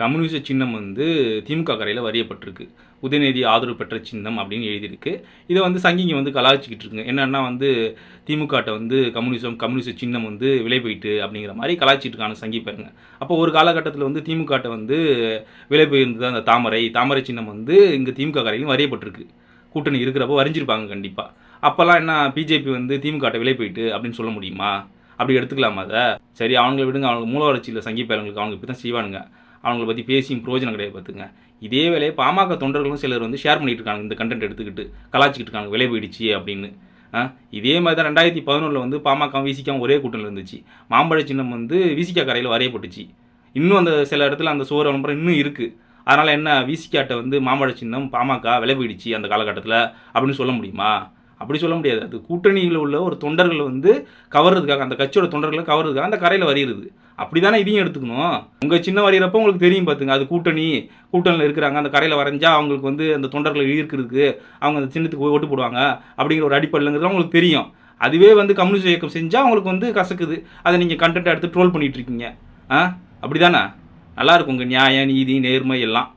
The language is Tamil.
கம்யூனிச சின்னம் வந்து திமுக கரையில் வரையப்பட்டிருக்கு. உதயநிதி ஆதரவு பெற்ற சின்னம் அப்படின்னு எழுதியிருக்கு. இதை வந்து சங்கிங்க வந்து கலாய்ச்சிக்கிட்டு இருக்குங்க. என்னென்னா வந்து திமுகட்ட வந்து கம்யூனிசம் கம்யூனிஸ்ட் சின்னம் வந்து விலை போயிட்டு அப்படிங்கிற மாதிரி கலாய்ச்சிட்டு இருக்காங்க சங்கி பாருங்க. அப்போ ஒரு காலகட்டத்தில் வந்து திமுகட்ட வந்து விலை போயிருந்தது அந்த தாமரை. தாமரை சின்னம் வந்து இங்கே திமுக கரையிலும் வரையப்பட்டிருக்கு. கூட்டணி இருக்கிறப்போ வரைஞ்சிருப்பாங்க கண்டிப்பாக அப்போல்லாம் என்ன பிஜேபி வந்து திமுகட்ட விலை போயிட்டு அப்படின்னு சொல்ல முடியுமா? அப்படி எடுத்துக்கலாமா அதை? சரி அவங்களை விடுங்க. அவங்க மூல வளர்ச்சியில் சங்கி பேரங்களுக்கு அவங்க இப்படி தான் செய்வானுங்க. அவங்கள பற்றி பேசியும் பிரயோஜனம் கிடையாது பார்த்துங்க. இதே வேலையை பாமக தொண்டர்களும் சிலர் வந்து ஷேர் பண்ணிகிட்டு இருக்காங்க இந்த கண்டென்ட் எடுத்துக்கிட்டு கலாச்சிக்கிட்டு இருக்காங்க விலை போயிடுச்சு அப்படின்னு. ஆ, இதே மாதிரி தான் ரெண்டாயிரத்தி பதினொன்றில் வந்து பாமக விசிக்காவும் ஒரே கூட்டணியில் இருந்துச்சு. மாம்பழ சின்னம் வந்து விசிக்கா கரையில் வரையப்பட்டுச்சு. இன்னும் அந்த சில இடத்துல அந்த சோறு விளம்பரம் இன்னும் இருக்குது அதனால் என்ன விசிக்காட்டை வந்து மாம்பழ சின்னம் பாமக விலை போயிடுச்சு அந்த காலகட்டத்தில் அப்படின்னு சொல்ல முடியுமா? அப்படி சொல்ல முடியாது. அது கூட்டணியில் உள்ள ஒரு தொண்டர்களை வந்து கவர்றதுக்காக அந்த கட்சியோட தொண்டர்களை கவர்றதுக்காக அந்த கரையில் வரைகிறது. அப்படி தானே இதையும் எடுத்துக்கணும்? உங்கள் சின்ன வரைகிறப்ப உங்களுக்கு தெரியும் பார்த்துங்க அது கூட்டணி கூட்டணியில் இருக்கிறாங்க. அந்த கரையில் வரைஞ்சா அவங்களுக்கு வந்து அந்த தொண்டர்களை ஈர்க்கிறதுக்கு அவங்க அந்த சின்னத்துக்கு ஓட்டு போடுவாங்க. அப்படிங்கிற ஒரு அடிப்படையிலங்கிறது உங்களுக்கு தெரியும். அதுவே வந்து கம்யூனிஸ்ட் இயக்கம் செஞ்சால் அவங்களுக்கு வந்து கசக்குது. அதை நீங்கள் கண்டென்ட் எடுத்து ட்ரோல் பண்ணிகிட்ருக்கீங்க ஆ? அப்படி தானே நல்லாயிருக்கும் உங்கள் நியாயம் நீதி நேர்மை எல்லாம்.